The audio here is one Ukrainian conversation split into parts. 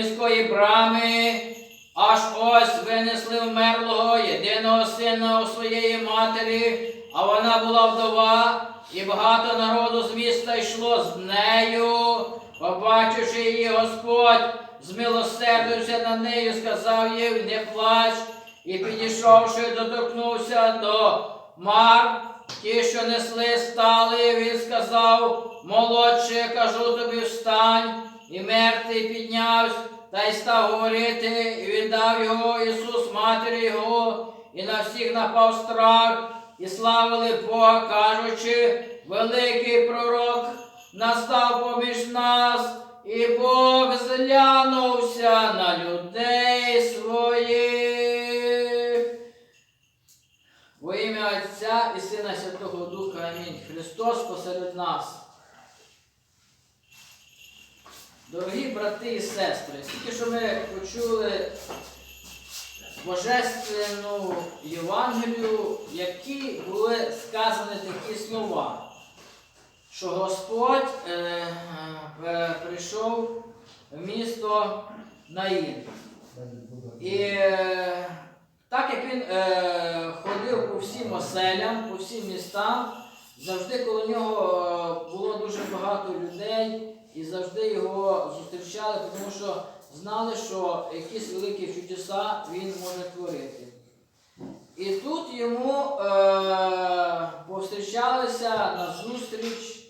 міської брами, аж ось винесли вмерлого єдиного сина у своєї матері, а вона була вдова, і багато народу з міста йшло з нею. Побачивши її Господь, змилосердився над нею, сказав їй, не плач, і підійшовши, доторкнувся до мар, ті, що несли, стали, він сказав, молодше, кажу тобі, встань, і мертвий піднявся, та й став говорити, і віддав його Ісус, матері Його, і на всіх напав страх, і славили Бога, кажучи, великий пророк настав поміж нас, і Бог зглянувся на людей своїх. Во ім'я Отця і Сина Святого Духа Амінь. Христос посеред нас. Дорогі брати і сестри, тільки що ми почули Божественну Євангелію, в якій були сказані такі слова, що Господь е, е, прийшов в місто Наїн. І е, так як він е, ходив по всім оселям, по всім містам, завжди коло нього е, було дуже багато людей і завжди його зустрічали, тому що знали, що якісь великі чудеса він може творити. І тут йому е, повстрічалися на зустріч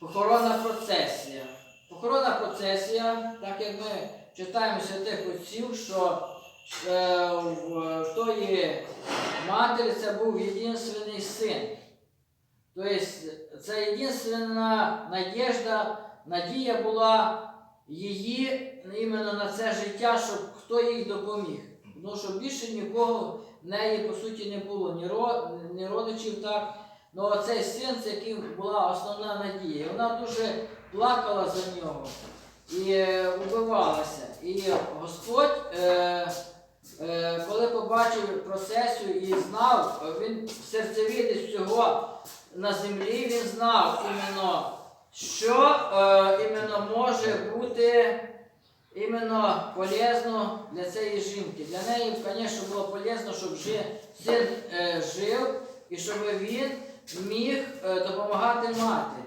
похоронна процесія. Похоронна процесія, так як ми читаємо святих отців, що в, в тої матері це був єдинственний син. Тобто це єдинственна надіжда, надія була її іменно на це життя, щоб хто їй допоміг. Тому що більше нікого в неї по суті не було, ні, ро, ні родичів так. Ну цей син, це який була основна надія. Вона дуже плакала за нього і е, убивалася. І Господь, е, е, коли побачив процесію і знав, він серцевідець цього на землі, він знав іменно, що е, іменно може бути іменно полезно для цієї жінки. Для неї, звісно, було полезно, щоб син е, жив і щоб він міг е, допомагати матері.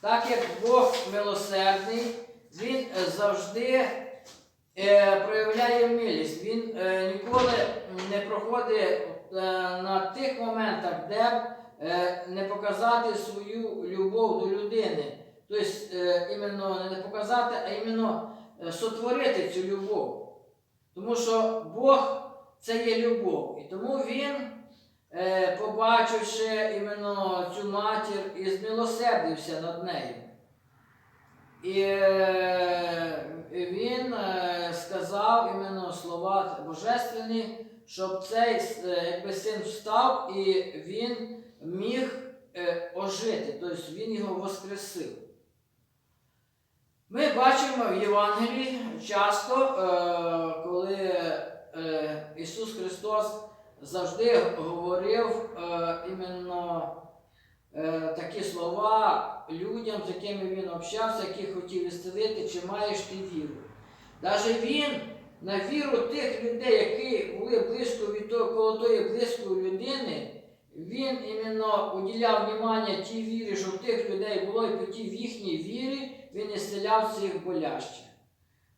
Так як Бог милосердний, він е, завжди е, проявляє милість. Він е, ніколи не проходить е, на тих моментах, де е, не показати свою любов до людини. Тобто, іменно не показати, а іменно сотворити цю любов. Тому що Бог це є любов. І тому він, побачивши іменно цю матір, і змилосердився над нею. І е, він е, сказав іменно слова божественні, щоб цей е, якби, син встав і він міг е, ожити, тобто він його воскресив. Ми бачимо в Євангелії часто, е, коли Ісус Христос завжди говорив іменно такі слова людям, з якими він общався, яких хотів ісцелити, чи маєш ти віру. Навіть він на віру тих людей, які були близько від того, коло тої близької людини, він іменно уділяв внимання тій вірі, що в тих людей було, і по тій в їхній вірі він ісцеляв цих болящих.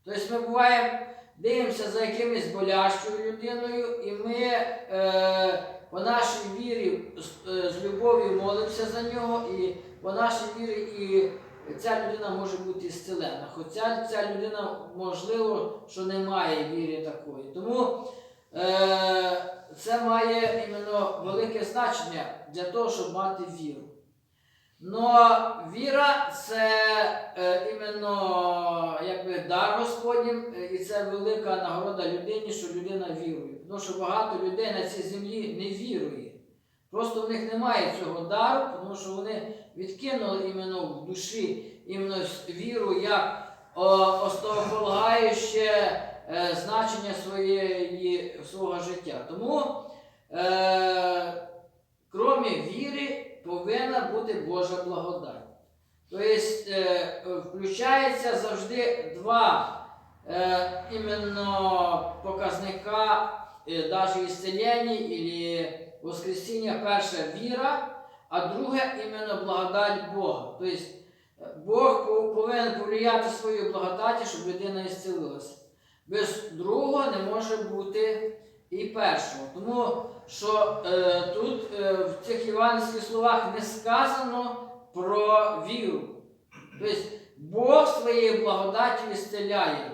Тобто ми буваємо, дивимося за якимось болящою людиною, і ми е, по нашій вірі з, е, з любов'ю молимося за нього, і по нашій вірі і ця людина може бути ісцелена. Хоча ця людина, можливо, що не має віри такої. Тому е, це має іменно велике значення для того, щоб мати віру. Но віра це е, іменно якби дар Господнім, е, і це велика нагорода людині, що людина вірує. Тому що багато людей на цій землі. Просто в них немає цього дару, тому що вони відкинули іменно в душі іменно віру як о, основополагаюче е, значення своєї, свого життя. Тому, е, крім віри, повинна бути Божа благодать. Тобто, включається завжди два е, іменно показника е, даже ісцелення воскресіння. Перше віра, а друге іменно благодать Бога. Тобто е, Бог повинен повлияти своєю благодаті, щоб людина ісцелилася. Без другого не може бути і першого. Тому що е, тут е, в цих євангельських словах не сказано про віру. Тобто Бог своєю благодаттю ісцеляє.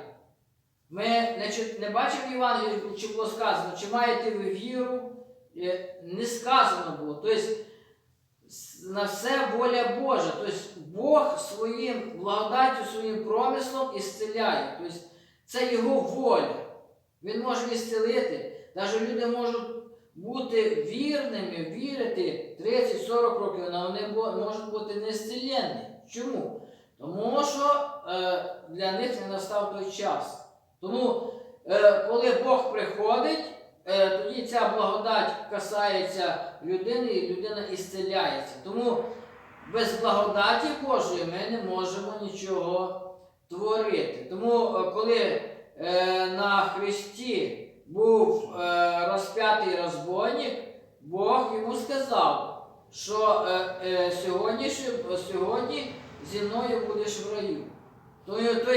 Ми не, не бачимо в Євангелії, чи було сказано, чи маєте ви віру, не сказано було. Тобто на все воля Божа. Тобто Бог своїм благодаттю, своїм промислом ісцеляє. Тобто це його воля. Він може ісцелити. Навіть люди можуть бути вірними, вірити 30-40 років, але вони можуть бути не. Чому? Тому що е, для них не настав той час. Тому, е, коли Бог приходить, е, тоді ця благодать касається людини і людина ісцеляється. Тому без благодаті Божої ми не можемо нічого творити. Тому, е, коли е, на Христі був е, розп'ятий розбойник, Бог йому сказав, що е, е, сьогодні, сьогодні зі мною будеш в раю. Тобто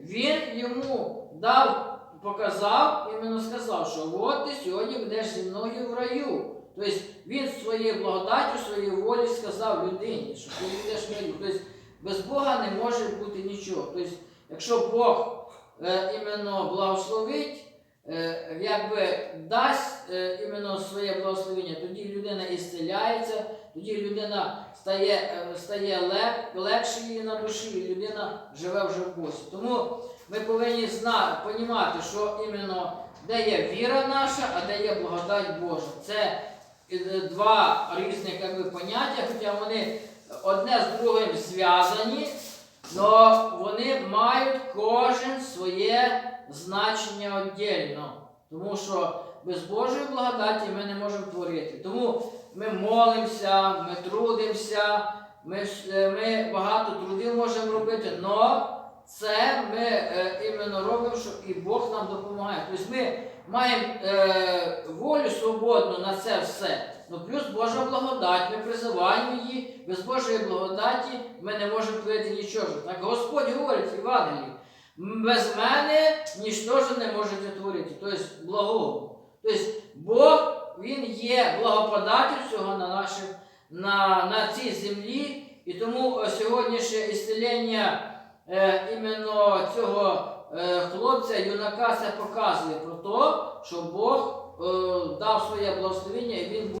він йому дав, показав, іменно сказав, що от ти сьогодні будеш зі мною в раю. Тобто він своєю благодаттю, своєю волі сказав людині, що ти будеш в раю. Тобто без Бога не може бути нічого. Тобто, якщо Бог е, іменно благословить, е, якби дасть е, іменно своє благословення, тоді людина ісцеляється, тоді людина стає, е, стає лег, легше її на душі, і людина живе вже в Бозі. Тому ми повинні зна, понімати, що іменно де є віра наша, а де є благодать Божа. Це е, два різних якби, поняття, хоча вони одне з другим зв'язані, але вони мають кожен своє значення віддільно. Тому що без Божої благодаті ми не можемо творити. Тому ми молимося, ми трудимося, ми, е, ми багато трудів можемо робити, але це ми е, іменно робимо, що і Бог нам допомагає. Тобто ми маємо е, волю свободну на це все. Ну плюс Божа благодать, ми призиваємо її, без Божої благодаті ми не можемо творити нічого. Так Господь говорить в Євангелії, без мене ніщо ж не можете творити, тобто благого. Тобто Бог Він є благоподатель всього на, наших, на, на цій землі, і тому сьогоднішнє ісцелення е, іменно цього е, хлопця, юнака, це показує про те, що Бог е, дав своє благословення і він був.